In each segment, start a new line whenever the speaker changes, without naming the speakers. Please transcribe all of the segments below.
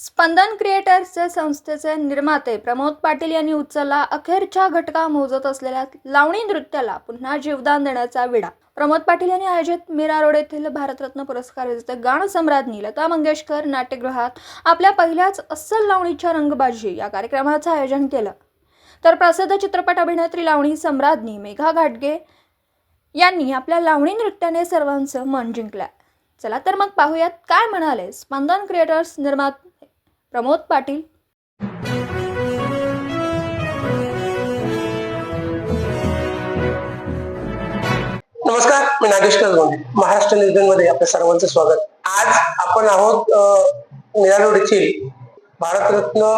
स्पंदन क्रिएटर्सचे संस्थेचे निर्माते प्रमोद पाटील यांनी उचलला अखेरच्या घटका मोजत असलेल्या लावणी नृत्याला पुन्हा जीवदान देण्याचा विडा. प्रमोद पाटील यांनी आयोजित मीरा रोड येथील भारतरत्न पुरस्कार विजेते गाणसम्राज्ञी लता मंगेशकर नाट्यगृहात आपल्या पहिल्याच अस्सल लावणीच्या रंगबाजी या कार्यक्रमाचं आयोजन केलं. तर प्रसिद्ध चित्रपट अभिनेत्री लावणी सम्राज्ञी मेघा घाटगे यांनी आपल्या लावणी नृत्याने सर्वांचं मन जिंकलं. चला तर मग पाहूयात काय म्हणाले स्पंदन क्रिएटर्स निर्माते प्रमोद पाटील.
नमस्कार मी नागेश कलगोंडे महाराष्ट्र न्यूजमध्ये आपल्या सर्वांचं स्वागत. आज आपण आहोत मिरारोड येथील भारतरत्न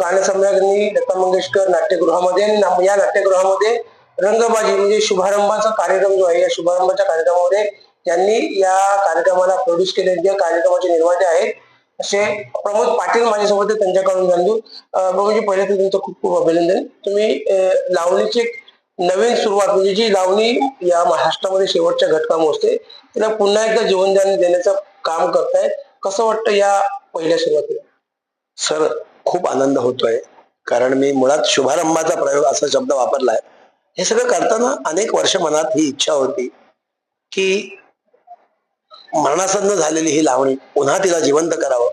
गानसम्राज्ञी लता मंगेशकर नाट्यगृहामध्ये आणि या नाट्यगृहामध्ये रंगबाजी म्हणजे शुभारंभाचा कार्यक्रम जो आहे या शुभारंभाच्या कार्यक्रमामध्ये त्यांनी या कार्यक्रमाला प्रोड्यूस केले जे कार्यक्रमाचे निर्माते आहेत असे प्रमोद पाटील माझ्यासोबत त्यांच्याकडून जाणू अं, पहिले तर तुमचं खूप खूप अभिनंदन. तुम्ही लावणीची एक नवीन सुरुवात म्हणजे जी लावणी या महाराष्ट्रामध्ये शेवटच्या घटकाम असते त्याला पुन्हा एकदा जीवनदान देण्याचं काम करतायत कसं वाटतं या पहिल्या सुरुवातीला?
सर खूप आनंद होतोय. कारण मी मुळात शुभारंभाचा प्रयोग असा शब्द वापरलाय. हे सगळं करताना अनेक वर्ष मनात ही इच्छा होती की मरणासन्न झालेली ही लावणी पुन्हा तिला जिवंत करावं.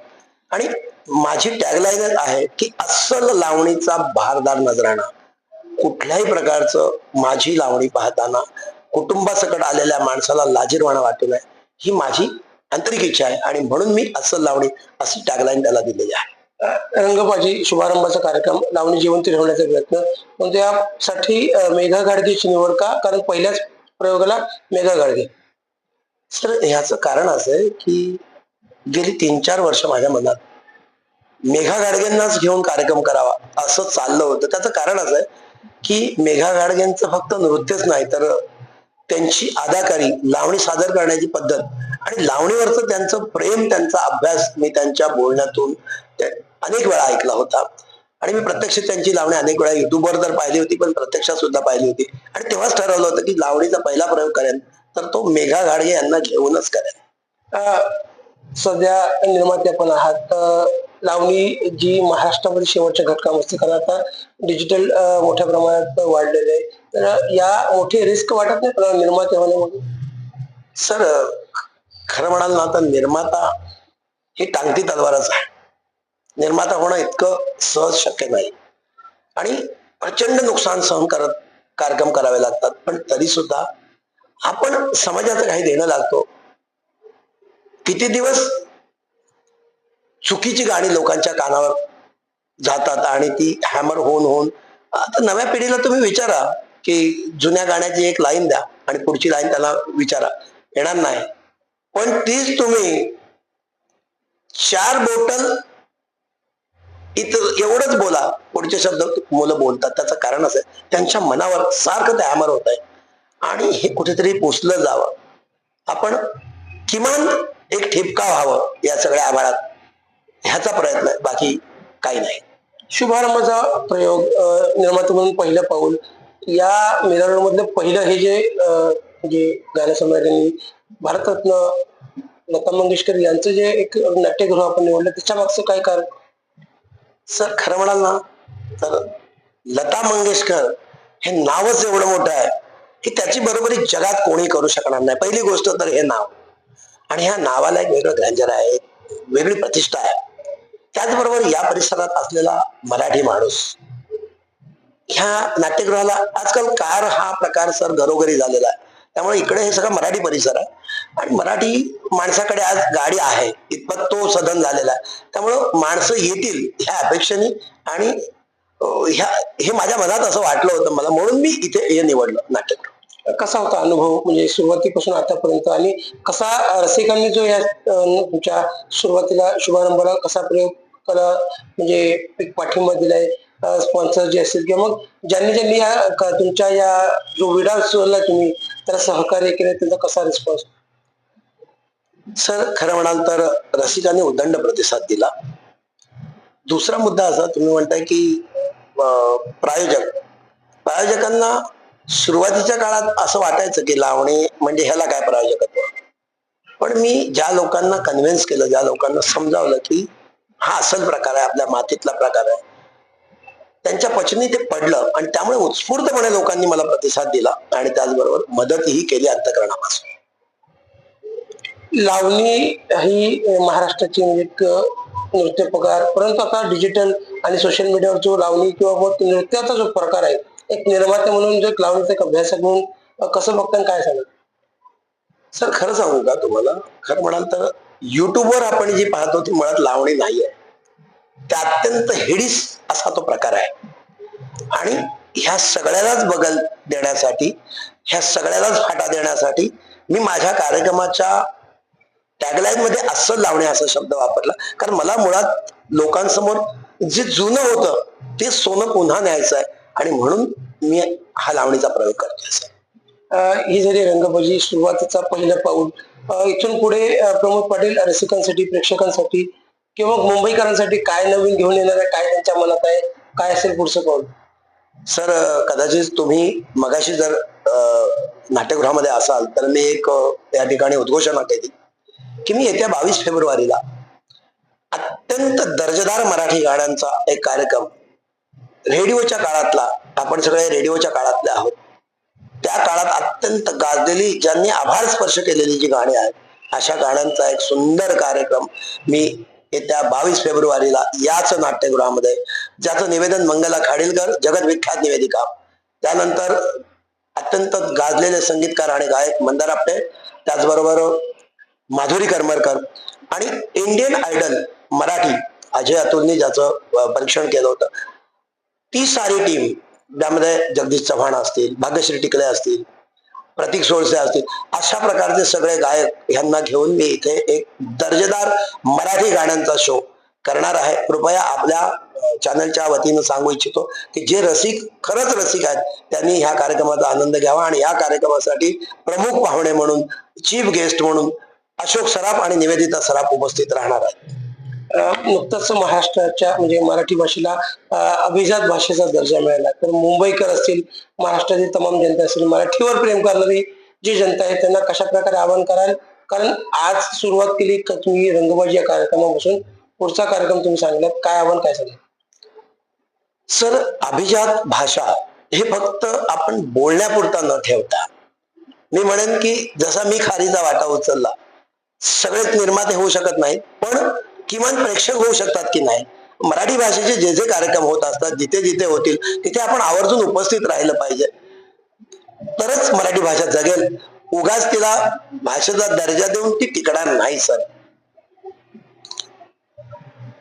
आणि माझी टॅगलाईन आहे की अस्सल लावणीचा भारदार नजराणा. कुठल्याही प्रकारचं माझी लावणी पाहताना कुटुंबासकट आलेल्या माणसाला लाजीरवाणा वाटू नये ही माझी आंतरिक इच्छा आहे. आणि म्हणून मी अस्सल लावणी अशी टॅगलाईन त्याला दिलेली आहे.
रंगबाजी शुभारंभाचा कार्यक्रम लावणी जिवंत ठेवण्याचा प्रयत्न. पण त्यासाठी मेघा गाडगेची निवड का कारण पहिल्याच प्रयोगाला मेघा गाडगे
सर ह्याचं कारण असं आहे की गेली तीन चार वर्ष माझ्या मनात मेघा गाडगेंनाच घेऊन कार्यक्रम करावा असं चाललं होतं. त्याचं कारण असं आहे की मेघा गाडगेंचं फक्त नृत्यच नाही तर त्यांची अदाकारी लावणी सादर करण्याची पद्धत आणि लावणीवरचं त्यांचं प्रेम त्यांचा अभ्यास मी त्यांच्या बोलण्यातून अनेक वेळा ऐकला होता. आणि मी प्रत्यक्ष त्यांची लावणी अनेक वेळा युट्यूबवर तर पाहिली होती पण प्रत्यक्षात सुद्धा पाहिली होती. आणि तेव्हाच ठरवलं होतं की लावणीचा पहिला प्रयोग करेन. तर तो मेघा घाडगे यांना घेऊनच करेन
सध्या निर्माते पण आहात. लावणी जी महाराष्ट्रामध्ये शेवटच्या घटका असते कारण आता डिजिटल मोठ्या प्रमाणात वाढलेले आहे. तर या मोठी रिस्क वाटत नाही पण निर्माते होण्यामध्ये
सर खरं म्हणाल ना आता निर्माता ही टांगती तलवारच आहे. निर्माता होणं इतकं सहज शक्य नाही. आणि प्रचंड नुकसान सहन करत कार्यक्रम करावे लागतात. पण तरी सुद्धा आपण समाजाचं काही देणं लागतो. किती दिवस चुकीची गाणी लोकांच्या कानावर जातात आणि ती हॅमर होऊन होऊन आता नव्या पिढीला तुम्ही विचारा की जुन्या गाण्याची एक लाईन द्या आणि पुढची लाईन त्याला विचारा. येणार नाही. पण तीच तुम्ही चार बोटल इतर एवढंच बोला. पुढचे शब्द मुलं बोलतात. त्याचं कारण असं त्यांच्या मनावर सारखं ते हॅमर होत आहे आणि हे कुठेतरी पोचलं जावं. आपण किमान एक ठिपका व्हावं या सगळ्या आभाळात ह्याचा प्रयत्न आहे. बाकी काही नाही.
शुभारंभाचा प्रयोग निर्माता निर्माते म्हणून पहिलं पाऊल. या मिरर मधलं पहिलं हे जे म्हणजे जे भारतरत्न लता मंगेशकर यांचं जे एक नाट्यगृह आपण निवडलं त्याच्या मागचं काय कारण?
सर खरं म्हणाल ना तर लता मंगेशकर हे नावच एवढं मोठं आहे. की त्याची बरोबरी जगात कोणी करू शकणार नाही. पहिली गोष्ट तर हे नाव. आणि ह्या नावाला एक वेगळं ग्रँजर आहे वेगळी प्रतिष्ठा आहे. त्याचबरोबर या परिसरात असलेला मराठी माणूस. ह्या नाट्यगृहाला आजकाल कार हा प्रकार सर घरोघरी झालेला आहे. त्यामुळे इकडे हे सगळं मराठी परिसर आहे. आणि मराठी माणसाकडे आज गाडी आहे इतपत तो सदन झालेला आहे. त्यामुळं माणसं येतील ह्या अपेक्षेने आणि ह्या हे माझ्या मनात असं वाटलं होतं मला. म्हणून मी इथे हे निवडलं नाट्यगृह.
कसा होता अनुभव म्हणजे सुरुवातीपासून आतापर्यंत आणि कसा रसिकांनी जो या तुमच्या सुरुवातीला शुभारंभाला कसा प्रयोग करा म्हणजे एक पाठिंबा दिलाय स्पॉन्सर जे असतील किंवा मग ज्यांनी ज्यांनी या तुमच्या या जो विडा सोडला तुम्ही त्याला सहकार्य केलं त्यांचा कसा रिस्पॉन्स
सर खरं म्हणाल तर रसिकांनी उदंड प्रतिसाद दिला. दुसरा मुद्दा असा तुम्ही म्हणताय की प्रायोजक. प्रायोजकांना सुरुवातीच्या काळात असं वाटायचं की लावणी म्हणजे ह्याला काय प्रायोजकत्व पण मी ज्या लोकांना कन्व्हिन्स केलं ज्या लोकांना समजावलं की हा असल प्रकार आहे आपल्या मातीतला प्रकार आहे त्यांच्या पचनी ते पडलं आणि त्यामुळे उत्स्फूर्तपणे लोकांनी मला प्रतिसाद दिला आणि त्याचबरोबर मदतही केली अंतकरणापासून.
लावणी ही महाराष्ट्राची म्हणजे एक नृत्य प्रकार परंतु आता डिजिटल आणि सोशल मीडियावर जो लावणी किंवा नृत्याचा जो प्रकार आहे एक निर्माते म्हणून जो एक एक अभ्यासक म्हणून कसं बघता काय सांगा
सर खरं सांगू का तुम्हाला? खरं म्हणाल तर युट्यूबवर आपण जी पाहतो ती मुळात लावणी नाहीये. ते अत्यंत हिडीस असा तो प्रकार आहे. आणि ह्या सगळ्यालाच बगल देण्यासाठी ह्या सगळ्यालाच फाटा देण्यासाठी मी माझ्या कार्यक्रमाच्या टॅगलाईन मध्ये अस्सल लावणे असा शब्द वापरला. कारण मला मुळात लोकांसमोर जे जुनं होतं ते सोनं पुन्हा न्यायचं आहे. आणि म्हणून मी हा लावणीचा प्रयोग करतोय सर
ही झाली रंगबाजी सुरुवातीचा पहिलं पाऊल. इथून पुढे प्रमोद पाटील रसिकांसाठी प्रेक्षकांसाठी किंवा मुंबईकरांसाठी काय नवीन घेऊन येणार आहे काय त्यांच्या मनात आहे काय असेल पुढचं पाऊल?
सर कदाचित तुम्ही मगाशी जर नाट्यगृहामध्ये असाल तर मी एक त्या या ठिकाणी उद्घोषणा केली की मी येत्या बावीस फेब्रुवारीला अत्यंत दर्जेदार मराठी गाण्यांचा एक कार्यक्रम रेडिओच्या काळातला आपण सगळे रेडिओच्या काळातले आहोत. त्या काळात अत्यंत गाजलेली ज्यांनी आभार स्पर्श केलेली जी गाणी आहेत अशा गाण्यांचा एक सुंदर कार्यक्रम मी येत्या बावीस फेब्रुवारीला याच नाट्यगृहामध्ये ज्याचं निवेदन मंगला खाडीलकर जगतविख्यात निवेदिका त्यानंतर अत्यंत गाजलेले संगीतकार आणि गायक मंदार आपटे त्याचबरोबर माधुरी करमरकर आणि इंडियन आयडल मराठी अजय अतुलनी ज्याचं परीक्षण केलं होतं. ती सारी टीम त्यामध्ये जगदीश चव्हाण असतील भाग्यश्री टिकले असतील प्रतीक सोळसे असतील अशा प्रकारचे सगळे गायक यांना घेऊन मी इथे एक दर्जेदार मराठी गाण्यांचा शो करणार आहे. कृपया आपल्या चॅनलच्या वतीनं सांगू इच्छितो की जे रसिक खरंच रसिक आहेत त्यांनी ह्या कार्यक्रमाचा आनंद घ्यावा आणि या कार्यक्रमासाठी प्रमुख पाहुणे म्हणून चीफ गेस्ट म्हणून अशोक सराफ आणि निवेदिता सराफ उपस्थित राहणार आहेत.
नुकतंच महाराष्ट्राच्या म्हणजे मराठी भाषेला अभिजात भाषेचा दर्जा मिळाला. तर मुंबईकर असतील महाराष्ट्रातील तमाम जनता असतील मराठीवर प्रेम करणारी जी जनता आहे त्यांना कशा प्रकारे आवाहन कराल? कारण आज सुरुवात केली का तुम्ही रंगबाजी या कार्यक्रमापासून? पुढचा कार्यक्रम तुम्ही सांगितलात काय आव्हान काय सांगितलं
सर अभिजात भाषा हे फक्त आपण बोलण्यापुरता न ठेवता मी म्हणेन की जसा मी खारीचा वाटा उचलला सगळेच निर्माते होऊ शकत नाहीत पण किमान प्रेक्षक होऊ शकतात की नाही? मराठी भाषेचे जे जे कार्यक्रम होत असतात जिथे जिथे होतील तिथे आपण आवर्जून उपस्थित राहिलं पाहिजे. तरच मराठी भाषा जगेल. उगाच तिला भाषेचा दर्जा देऊन ती टिकणार नाही सर.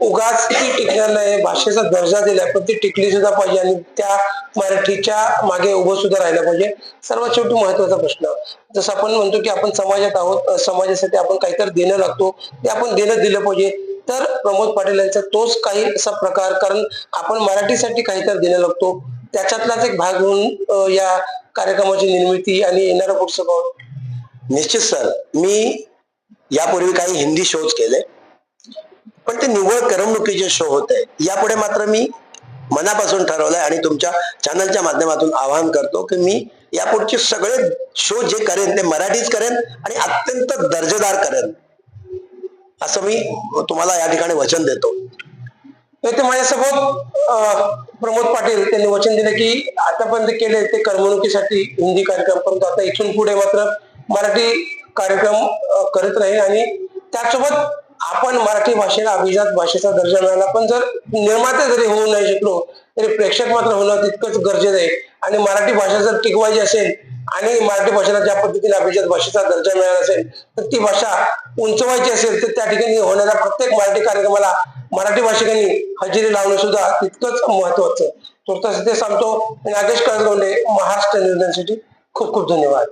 उगाच ती टिकणार नाही भाषेचा दर्जा दिलाय पण ती टिकली सुद्धा पाहिजे आणि त्या मराठीच्या मागे उभं सुद्धा राहिलं पाहिजे. सर्वात शेवटी महत्त्वाचा प्रश्न जसं आपण म्हणतो की आपण समाजात आहोत समाजासाठी आपण काहीतरी देणं लागतो ते आपण देणं दिलं पाहिजे. तर प्रमोद पाटील यांचा तोच काही असा प्रकार कारण आपण मराठीसाठी काहीतरी देण्या लागतो. त्याच्यातलाच एक भाग म्हणून या कार्यक्रमाची निर्मिती आणि येणारा पुढचं
निश्चित सर मी यापूर्वी काही हिंदी शोज केले पण ते निव्वळ करमणुकीचे शो होते. यापुढे मात्र मी मनापासून ठरवलंय आणि तुमच्या चॅनलच्या माध्यमातून आवाहन करतो की मी यापुढचे सगळे शो जे करेन ते मराठीच करेन आणि अत्यंत दर्जेदार करेन. असं मी तुम्हाला या ठिकाणी वचन देतो.
ते माझ्यासोबत प्रमोद पाटील त्यांनी वचन दिले की आतापर्यंत केले ते करमणुकीसाठी हिंदी कार्यक्रम. परंतु आता इथून पुढे मात्र मराठी कार्यक्रम करत राहील आणि त्यासोबत आपण मराठी भाषेला अभिजात भाषेचा दर्जा मिळाला. पण जर निर्माते जरी होऊ नाही शकलो तरी प्रेक्षक मात्र होणं तितकंच गरजेचं आहे. आणि मराठी भाषा जर टिकवायची असेल आणि मराठी भाषेला ज्या पद्धतीने अभिजात भाषेचा दर्जा मिळाला असेल तर ती भाषा उंचवायची असेल तर त्या ठिकाणी होणाऱ्या प्रत्येक मराठी कार्यक्रमाला मराठी भाषिकांनी हजेरी लावणं सुद्धा तितकंच महत्वाचं तुर्तास ते सांगतो नागेश कळसगोंडे महाराष्ट्र निवेदनसाठी खूप खूप धन्यवाद.